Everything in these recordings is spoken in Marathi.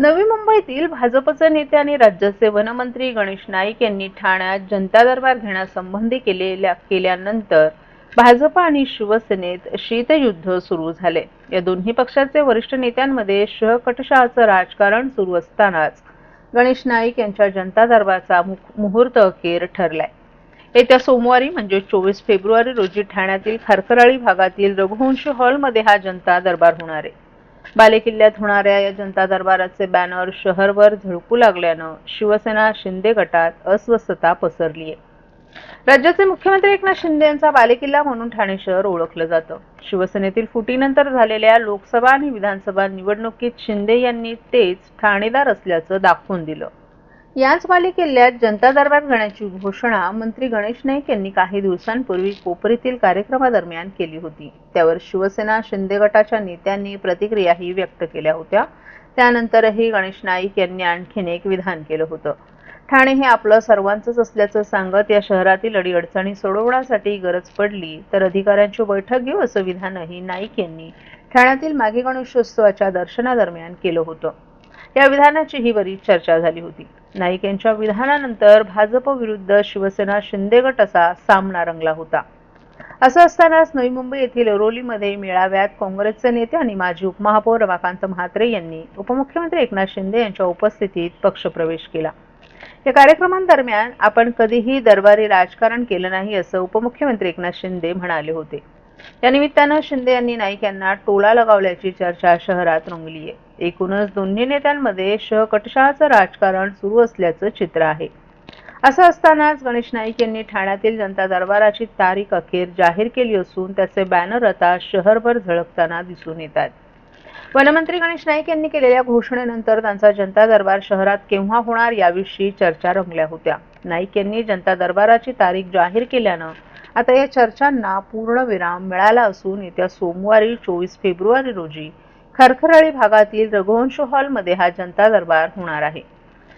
नवी मुंबईतील भाजपचे नेते आणि राज्याचे वनमंत्री गणेश नाईक यांनी ठाण्यात जनता दरबार घेण्यासंबंधी केलेल्या केल्यानंतर भाजप आणि शिवसेनेत शीतयुद्ध सुरू झाले. या दोन्ही पक्षाचे वरिष्ठ नेत्यांमध्ये शहकटशाचं राजकारण सुरू असतानाच गणेश नाईक यांच्या जनता दरबारचा मुहूर्त अखेर ठरलाय. येत्या सोमवारी म्हणजे चोवीस फेब्रुवारी रोजी ठाण्यातील खरखराळी भागातील रघुवंश हॉलमध्ये हा जनता दरबार होणार आहे. बालेकिल्ल्यात होणाऱ्या या जनता दरबाराचे बॅनर शहरभर झळकू लागल्यानं शिवसेना शिंदे गटात अस्वस्थता पसरली आहे राज्याचे मुख्यमंत्री एकनाथ शिंदे यांचा बालेकिल्ला म्हणून ठाणे शहर ओळखलं जातं. शिवसेनेतील फुटीनंतर झालेल्या लोकसभा आणि विधानसभा निवडणुकीत शिंदे यांनी तेच ठाणेदार असल्याचं दाखवून दिलं. याच बालेकिल्ल्यात जनता दरबार घेण्याची घोषणा मंत्री गणेश नाईक यांनी काही दिवसांपूर्वी कोपरीतील कार्यक्रमादरम्यान केली होती. त्यावर शिवसेना शिंदे गटाच्या नेत्यांनी प्रतिक्रियाही व्यक्त केल्या होत्या. त्यानंतरही गणेश नाईक यांनी आणखीन एक विधान केलं होतं. ठाणे हे आपलं सर्वांचंच असल्याचं सांगत या शहरातील अडीअडचणी सोडवण्यासाठी गरज पडली तर अधिकाऱ्यांची बैठक घेऊ असं विधानही नाईक यांनी ठाण्यातील मागे गणेशोत्सवाच्या दर्शनादरम्यान केलं होतं. या विधानाचीही बरीच चर्चा झाली होती. नाईक यांच्या विधानानंतर भाजप विरुद्ध शिवसेना शिंदे गट असा सामना रंगला होता. असं असतानाच नवी मुंबई येथील ऐरोलीमध्ये मेळाव्यात काँग्रेसचे नेते आणि माजी उपमहापौर रमाकांत म्हात्रे यांनी उपमुख्यमंत्री एकनाथ शिंदे यांच्या उपस्थितीत पक्षप्रवेश केला. या कार्यक्रमांदरम्यान आपण कधीही दरबारी राजकारण केलं नाही असं उपमुख्यमंत्री एकनाथ शिंदे म्हणाले होते. या निमित्तानं शिंदे यांनी नाईक यांना टोला लगावल्याची चर्चा शहरात रंगली आहे एकूणच दोन्ही नेत्यांमध्ये शहकटशहाचं राजकारण सुरू असल्याचं चित्र आहे. असं असतानाच गणेश नाईक यांनी ठाण्यातील जनता दरबाराची तारीख अखेर जाहीर केली असून त्याचे बॅनर आता शहरभर झळकताना दिसून येतात वनमंत्री गणेश नाईक यांनी केलेल्या घोषणेनंतर त्यांचा जनता दरबार शहरात केव्हा होणार याविषयी चर्चा रंगल्या होत्या. नाईक यांनी जनता दरबाराची तारीख जाहीर केल्यानं आता या चर्चांना पूर्ण विराम मिळाला असून येत्या सोमवारी चोवीस फेब्रुवारी रोजी खरखराळी भागातील रघुवंश हॉलमध्ये हा जनता दरबार होणार आहे.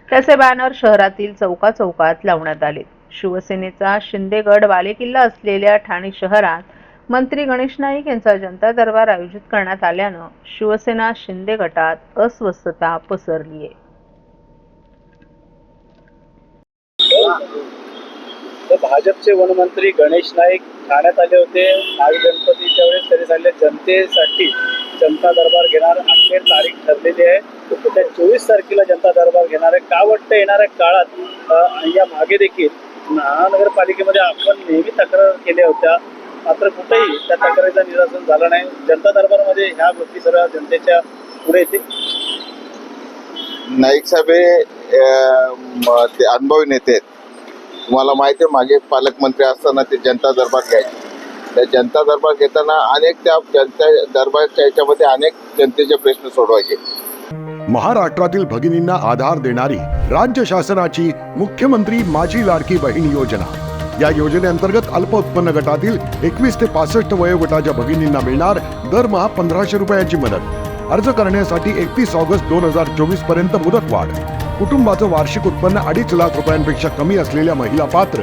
त्याचे बॅनर शहरातील चौका चौकात लावण्यात आले. शिवसेनेचा शिंदेगड बालेकिल्ला असलेल्या ठाणे शहरात मंत्री गणेश नाईक यांचा जनता दरबार आयोजित करण्यात आल्यानं शिवसेना शिंदे गटात अस्वस्थता पसरली आहे भाजपचे वनमंत्री गणेश नाईक ठाण्यात आले होते नागगणपतीच्या वेळेस त्यांनी सांगितले जनतेसाठी जनता दरबार घेणार अखेर तारीख ठरलेली आहे. त्या चोवीस तारखेला जनता दरबार घेणार आहे. का वाटतं येणाऱ्या काळात या मागे देखील महानगरपालिकेमध्ये आपण नेहमी तक्रार केल्या होत्या. मात्र कुठेही त्या तक्रारीचं निरासन झालं नाही. जनता दरबारमध्ये ह्या गोष्टी सर्व जनतेच्या पुढे येतील. नाईक साहेब हे ते अनुभवी नेते आहेत. तुम्हाला माहिती आहे मागे पालकमंत्री असताना ते जनता दरबार घ्यायचे. त्या जनता दरबार घेताना अनेक त्या जनता दरबारच्या याच्यामध्ये अनेक जनतेचे प्रश्न सोडवायचे. महाराष्ट्रातील भगिनींना आधार देणारी राज्य शासनाची मुख्यमंत्री माझी लाडकी बहीण योजना. या योजनेअंतर्गत अल्प उत्पन्न गटातील एकवीस ते पासष्ट वयोगटाच्या भगिनींना मिळणार दरमहा पंधराशे रुपयांची मदत. अर्ज करण्यासाठी एकतीस ऑगस्ट दोन हजार चोवीसपर्यंत मुदतवाढ. कुटुंबाचं वार्षिक उत्पन्न अडीच लाख रुपयांपेक्षा कमी असलेल्या महिला पात्र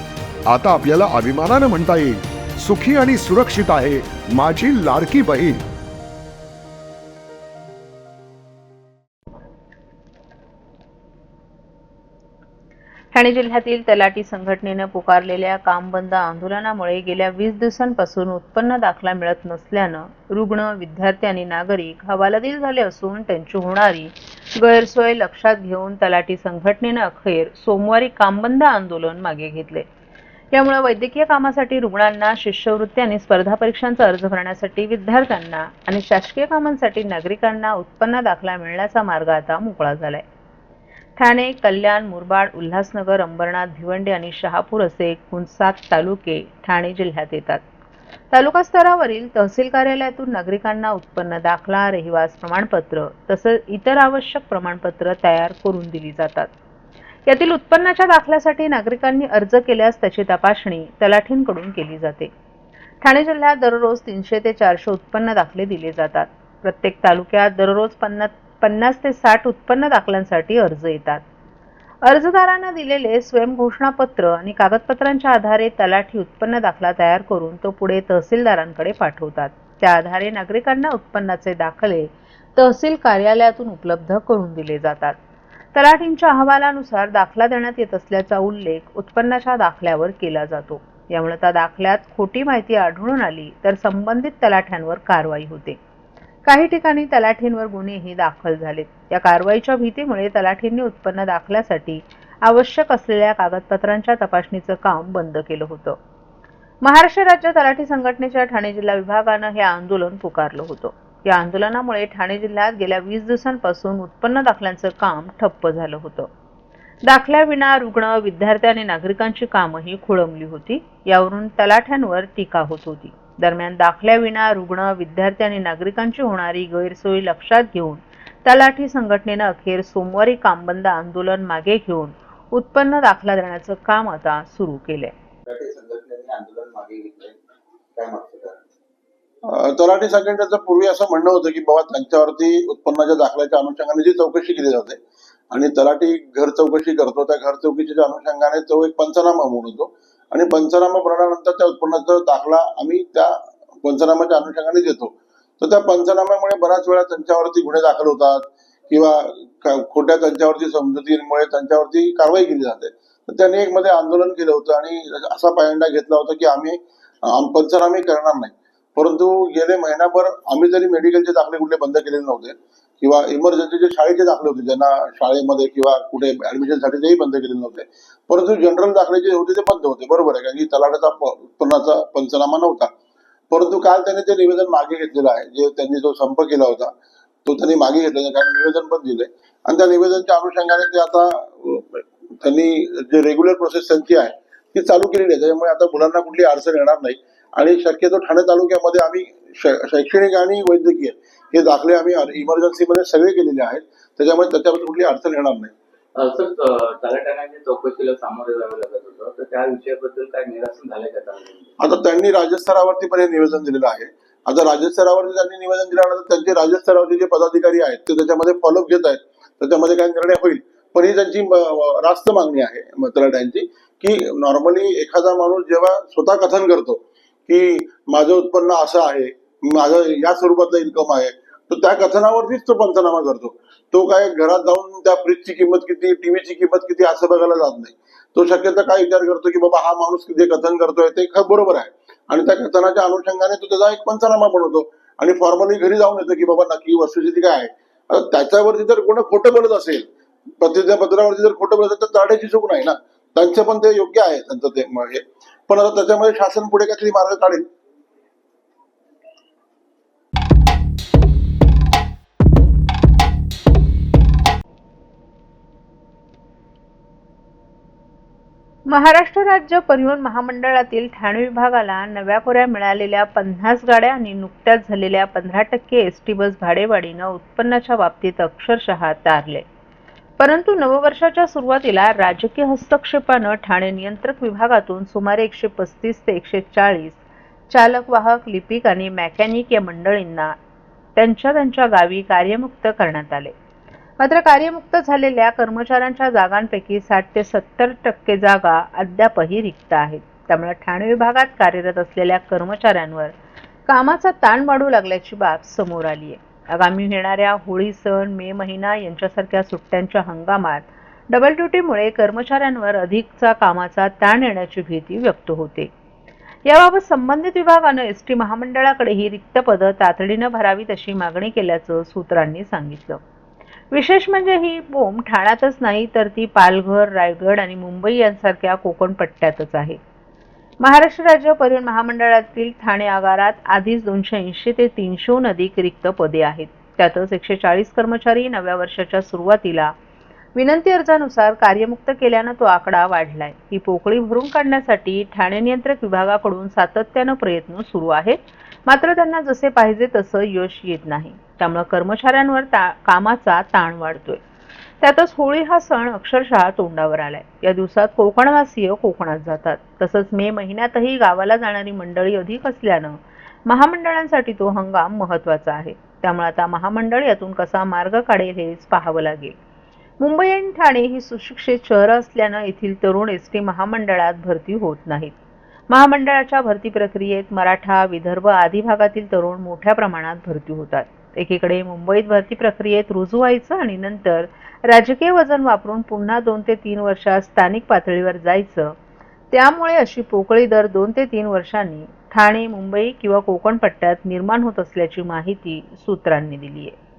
आता आपल्याला अभिमानानं म्हणता येईल. सुखी आणि सुरक्षित आहे माझी लाडकी बहीण. ठाणे जिल्ह्यातील तलाठी संघटनेनं पुकारलेल्या काम बंद आंदोलनामुळे गेल्या वीस दिवसांपासून उत्पन्न दाखला मिळत नसल्यानं रुग्ण विद्यार्थी आणि नागरिक हवालदिल झाले असून त्यांची होणारी गैरसोय लक्षात घेऊन तलाठी संघटनेनं अखेर सोमवारी कामबंद आंदोलन मागे घेतले. यामुळे वैद्यकीय कामासाठी रुग्णांना शिष्यवृत्ती आणि स्पर्धा परीक्षांचा अर्ज भरण्यासाठी विद्यार्थ्यांना आणि शासकीय कामांसाठी नागरिकांना उत्पन्न दाखला मिळण्याचा मार्ग आता मोकळा झालाय. ठाणे कल्याण मुरबाड उल्हासनगर अंबरनाथ भिवंडी आणि शहापूर असे एकूण सात तालुके ठाणे जिल्ह्यात येतात. तालुका स्तरावरील तहसील कार्यालयातून नागरिकांना उत्पन्न दाखला रहिवास प्रमाणपत्र तसंच इतर आवश्यक प्रमाणपत्र तयार करून दिली जातात. यातील उत्पन्नाच्या दाखल्यासाठी नागरिकांनी अर्ज केल्यास त्याची तपासणी तलाठींकडून केली जाते. ठाणे जिल्ह्यात दररोज तीनशे ते चारशे उत्पन्न दाखले दिले जातात. प्रत्येक तालुक्यात दररोज पन्नास पन्नास ते साठ उत्पन्न दाखल्यांसाठी अर्ज येतात. अर्जदारांना दिलेले स्वयंघोषणापत्र आणि कागदपत्रांच्या आधारे तलाठी उत्पन्न दाखला तयार करून तो पुढे तहसीलदारांकडे पाठवतात. त्या आधारे नागरिकांना उत्पन्नाचे दाखले तहसील कार्यालयातून उपलब्ध करून दिले जातात. तलाठींच्या अहवालानुसार दाखला देण्यात येत असल्याचा उल्लेख उत्पन्नाच्या दाखल्यावर केला जातो. यामुळे त्या दाखल्यात खोटी माहिती आढळून आली तर संबंधित तलाठ्यांवर कारवाई होते. काही ठिकाणी तलाठींवर गुन्हेही दाखल झालेत. या कारवाईच्या भीतीमुळे तलाठींनी उत्पन्न दाखल्यासाठी आवश्यक असलेल्या कागदपत्रांच्या तपासणीचं काम बंद केलं होतं. महाराष्ट्र राज्य तलाठी संघटनेच्या ठाणे जिल्हा विभागानं हे आंदोलन पुकारलं होतं. या आंदोलनामुळे ठाणे जिल्ह्यात गेल्या वीस दिवसांपासून उत्पन्न दाखल्यांचं काम ठप्प झालं होतं. दाखल्याविना रुग्ण विद्यार्थी आणि नागरिकांची कामही खोळंबली होती. यावरून तलाठ्यांवर टीका होत होती. दरम्यान दाखल्याविना रुग्ण विद्यार्थी आणि नागरिकांची होणारी गैरसोय लक्षात घेऊन तलाठी संघटनेनं अखेर सोमवारी कामबंद आंदोलन मागे घेऊन उत्पन्न दाखला देण्याचं काम आता सुरू केलंय. तलाठी संघटनेने संघटनेचं पूर्वी असं म्हणणं होतं की बाबा त्यांच्यावरती उत्पन्नाच्या दाखल्याच्या अनुषंगाने जी चौकशी केली जाते. आणि तलाठी घर चौकशी करतो त्या घर चौकशीच्या अनुषंगाने तो एक पंचनामा म्हणून होतो. आणि पंचनामा भरल्यानंतर त्या उत्पन्नाचा दाखला आम्ही त्या पंचनामाच्या अनुषंगाने देतो. तर त्या पंचनाम्यामुळे बऱ्याच वेळा त्यांच्यावरती गुन्हे दाखल होतात किंवा खोट्या त्यांच्यावरती समजुतीमुळे त्यांच्यावरती कारवाई केली जाते. तर त्यांनी एक मध्ये आंदोलन केलं होतं आणि असा पायंडा घेतला होता की आम्ही पंचनामे करणार नाही. परंतु गेले महिनाभर आम्ही जरी मेडिकलचे दाखले कुठले बंद केलेले नव्हते किंवा इमर्जन्सीचे शाळेचे दाखले होते ज्यांना शाळेमध्ये किंवा कुठे ऍडमिशनसाठी तेही बंद केलेले नव्हते परंतु जनरल दाखले जे होते ते बंद होते बरोबर आहे कारण की तलाट्याचा उत्पन्नाचा पंचनामा नव्हता. परंतु काल त्यांनी ते निवेदन मागे घेतलेलं आहे जे त्यांनी जो संप केला होता तो त्यांनी मागे घेतलेला आहे, कारण निवेदन पण दिले आणि त्या निवेदनच्या अनुषंगाने ते आता त्यांनी जे रेग्युलर प्रोसेस त्यांची आहे ती चालू केलेली आहे त्याच्यामुळे आता मुलांना कुठली अडचण येणार नाही. आणि शक्यतो ठाणे तालुक्यामध्ये आम्ही शैक्षणिक आणि वैद्यकीय हे दाखले आम्ही इमर्जन्सीमध्ये सगळे केलेले आहेत. त्याच्यामुळे त्याच्यामध्ये कुठली अडचण येणार नाही. चौकशीला सामोरे जावं लागत होतं. तर त्या विषयाबद्दल काय निरासन झालंय का तलाट्यांनी? आता त्यांनी राज्यस्तरावरती पण हे निवेदन दिलेलं आहे. आता राज्यस्तरावरती त्यांनी निवेदन दिल्यानंतर त्यांचे राज्यस्तरावरचे जे पदाधिकारी आहेत ते त्याच्यामध्ये फॉलोअप घेत आहेत. त्याच्यामध्ये काय निर्णय होईल? पण ही त्यांची रास्त मागणी आहे म- तलाट्यांची की नॉर्मली एखादा माणूस जेव्हा स्वतः कथन करतो की माझं उत्पन्न असं आहे माझं या स्वरूपातलं इन्कम आहे तर त्या कथनावरतीच तो पंचनामा करतो. तो काय घरात जाऊन त्या फ्रीजची किंमत किती टीव्हीची किंमत किती असं बघायला जात नाही. तो शक्यता काय विचार करतो की बाबा हा माणूस जे कथन करतोय ते बरोबर आहे. आणि त्या कथनाच्या अनुषंगाने तो त्याचा एक पंचनामा बनवतो आणि फॉर्मली घरी जाऊन येतो की बाबा नक्की वस्तुस्थिती काय आहे. त्याच्यावरती जर कोणी खोटं बोलत असेल प्रतिज्ञा पत्रावरती जर खोटं बोलत असेल तर तलाठ्याची चूक नाही ना. त्यांचं पण ते योग्य आहे त्यांचं ते पण आता त्याच्यामध्ये शासन पुढे काहीतरी मार्ग काढेल. महाराष्ट्र राज्य परिवहन महामंडळातील ठाणे विभागाला नव्या कोऱ्या मिळालेल्या पन्नास गाड्या आणि नुकत्याच झालेल्या पंधरा टक्के एस टी बस भाडेवाढीनं उत्पन्नाच्या बाबतीत अक्षरशः तारले. परंतु नववर्षाच्या सुरुवातीला राजकीय हस्तक्षेपानं ठाणे नियंत्रक विभागातून सुमारे एकशे पस्तीस ते एकशे चाळीस चालक वाहक लिपिक आणि मॅकॅनिक या मंडळींना त्यांच्या त्यांच्या गावी कार्यमुक्त करण्यात आले. मात्र कार्यमुक्त झालेल्या कर्मचाऱ्यांच्या जागांपैकी साठ ते सत्तर टक्के जागा अद्यापही रिक्त आहेत. त्यामुळे ठाणे विभागात कार्यरत असलेल्या कर्मचाऱ्यांवर कामाचा ताण वाढू लागल्याची बाब समोर आली आहे आगामी येणाऱ्या होळी सण मे महिना यांच्यासारख्या सुट्ट्यांच्या हंगामात डबल ड्युटीमुळे कर्मचाऱ्यांवर अधिकचा कामाचा ताण येण्याची भीती व्यक्त होते. याबाबत संबंधित विभागानं एस टी महामंडळाकडे ही रिक्त पदं तातडीनं भरावीत अशी मागणी केल्याचं सूत्रांनी सांगितलं. विशेष म्हणजे ही बोंब ठाण्यातच नाही तर ती पालघर रायगड आणि मुंबई यांसारख्या कोकण पट्ट्यातच आहे. महाराष्ट्र राज्य परिवहन महामंडळातील ठाणे आगारात आधीच दोनशे ऐंशी ते तीनशेहून अधिक रिक्त पदे आहेत. त्यातच एकशे चाळीस कर्मचारी नव्या वर्षाच्या सुरुवातीला विनंती अर्जानुसार कार्यमुक्त केल्यानं तो आकडा वाढलाय. ही पोकळी भरून काढण्यासाठी ठाणे नियंत्रक विभागाकडून सातत्यानं प्रयत्न सुरू आहेत. मात्र त्यांना जसे पाहिजे तसं यश येत नाही. त्यामुळे कर्मचाऱ्यांवर ता- कामाचा ताण वाढतोय. त्यातच होळी हा सण अक्षरशः तोंडावर आलाय. या दिवसात कोकणवासीय कोकणात जातात. तसंच मे महिन्यातही गावाला जाणारी मंडळी अधिक असल्यानं महामंडळांसाठी तो हंगाम महत्त्वाचा आहे. त्यामुळे आता महामंडळ यातून कसा मार्ग काढेल हेच पाहावं लागेल. मुंबई आणि ठाणे ही सुशिक्षित शहरं असल्यानं येथील तरुण एस टी महामंडळात भरती होत नाहीत. महामंडळाच्या भरती प्रक्रियेत मराठा विदर्भ आदी भागातील तरुण मोठ्या प्रमाणात भरती होतात. एकीकडे मुंबईत भरती प्रक्रियेत रुजू व्हायचं आणि नंतर राजकीय वजन वापरून पुन्हा दोन ते तीन वर्षात स्थानिक पातळीवर जायचं. त्यामुळे अशी पोकळी दर दोन ते तीन वर्षांनी ठाणे मुंबई किंवा कोकण पट्ट्यात निर्माण होत असल्याची माहिती सूत्रांनी दिली आहे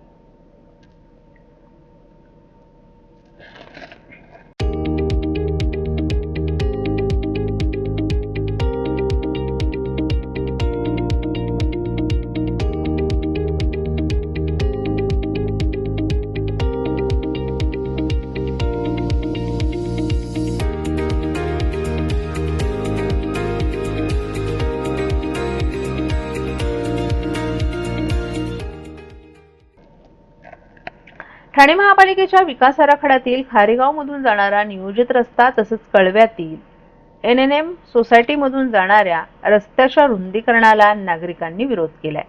ठाणे महापालिकेच्या विकास आराखड्यातील खारेगावमधून जाणारा नियोजित रस्ता तसंच कळव्यातील एन एन एम सोसायटीमधून जाणाऱ्या रस्त्याच्या रुंदीकरणाला नागरिकांनी विरोध केलाय.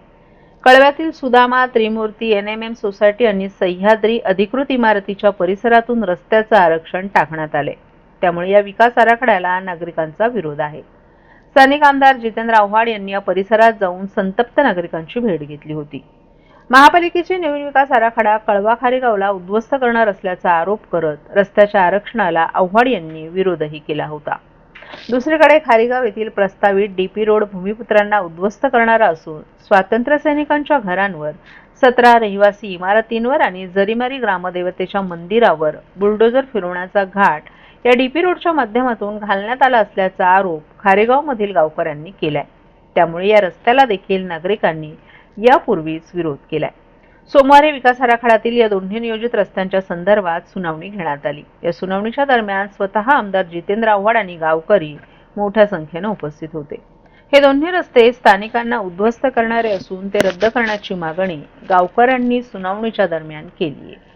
कळव्यातील Sudama Trimurti N M M society आणि सह्याद्री अधिकृत इमारतीच्या परिसरातून रस्त्याचं आरक्षण टाकण्यात आले त्यामुळे या विकास आराखड्याला नागरिकांचा विरोध आहे. स्थानिक आमदार जितेंद्र आव्हाड यांनी या परिसरात जाऊन संतप्त नागरिकांची भेट घेतली होती. महापालिकेची नवीन विकास आराखडा कळवा खारेगावला उद्ध्वस्त करणार असल्याचा आरोप करत रस्त्याच्या आरक्षणाला आव्हाड यांनी विरोधही केला होता. दुसरीकडे खारेगाव येथील प्रस्तावित डीपी रोड भूमिपुत्रांना उद्ध्वस्त करणारा असून स्वातंत्र्य सैनिकांच्या घरांवर सतरा रहिवासी इमारतींवर आणि जरीमारी ग्रामदेवतेच्या मंदिरावर बुलडोजर फिरवण्याचा घाट या डीपी रोडच्या माध्यमातून घालण्यात आला असल्याचा आरोप खारेगावमधील गावकऱ्यांनी केलाय. त्यामुळे या रस्त्याला देखील नागरिकांनी यापूर्वीच विरोध केलाय. सोमवारी विकास आराखड्यातील या दोन्ही नियोजित रस्त्यांच्या संदर्भात सुनावणी घेण्यात आली. या सुनावणीच्या दरम्यान स्वतः आमदार जितेंद्र आव्हाड आणि गावकरी मोठ्या संख्येनं उपस्थित होते. हे दोन्ही रस्ते स्थानिकांना उद्ध्वस्त करणारे असून ते रद्द करण्याची मागणी गावकऱ्यांनी सुनावणीच्या दरम्यान केली आहे